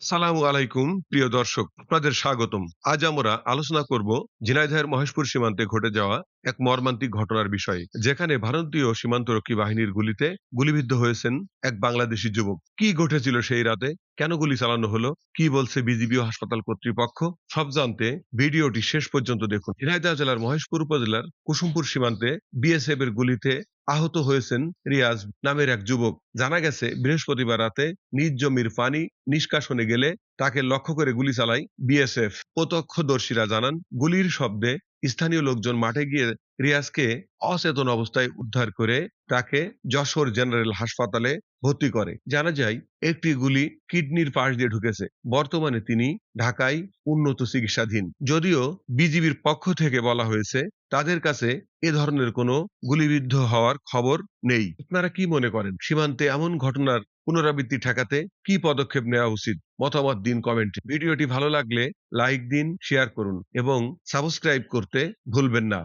সালামু আলাইকুম, প্রিয় দর্শক। আপনাদের স্বাগতম। আজ আমরা আলোচনা করব ঝিনাইদহের মহেশপুর সীমান্তে ঘটে যাওয়া এক মর্মান্তিক ঘটনার বিষয়ে, যেখানে ভারতীয় সীমান্তরক্ষী বাহিনীর গুলিতে গুলিবিদ্ধ হয়েছেন এক বাংলাদেশি যুবক। কি ঘটেছিল সেই রাতে? কেন গুলি চালানো হলো? কি বলছে বিজিবি হাসপাতাল কর্তৃপক্ষ? সব জানতে ভিডিওটি শেষ পর্যন্ত দেখুন। ঝিনাইদহ জেলার মহেশপুর উপজেলার কুসুমপুর সীমান্তে বিএসএফ এর গুলিতে আহত হয়েছেন রিয়াজ নামের এক যুবক। জানা গেছে, বৃহস্পতিবার রাতে নিজ জমির পানি নিষ্কাশনে গেলে তাকে লক্ষ্য করে গুলি চালায় বিএসএফ। প্রত্যক্ষদর্শীরা জানান, গুলির শব্দে স্থানীয় লোকজন মাঠে গিয়ে রিয়াজকে অচেতন অবস্থায় উদ্ধার করে তাকে যশোর জেনারেল হাসপাতালে ভর্তি করে। জানা যায়, একটি গুলি কিডনির পাশ দিয়ে ঢুকেছে। বর্তমানে তিনি ঢাকায় উন্নত চিকিৎসাধীন। যদিও বিজিবির পক্ষ থেকে বলা হয়েছে তাদের কাছে এ ধরনের কোনো গুলিবিদ্ধ হওয়ার খবর নেই। আপনারা কি মনে করেন? সীমান্তে এমন ঘটনার পুনরাবৃত্তি ঠেকাতে কি পদক্ষেপ নেওয়া উচিত? মতামত দিন কমেন্টে। ভিডিওটি ভালো লাগলে লাইক দিন, শেয়ার করুন এবং সাবস্ক্রাইব করতে ভুলবেন না।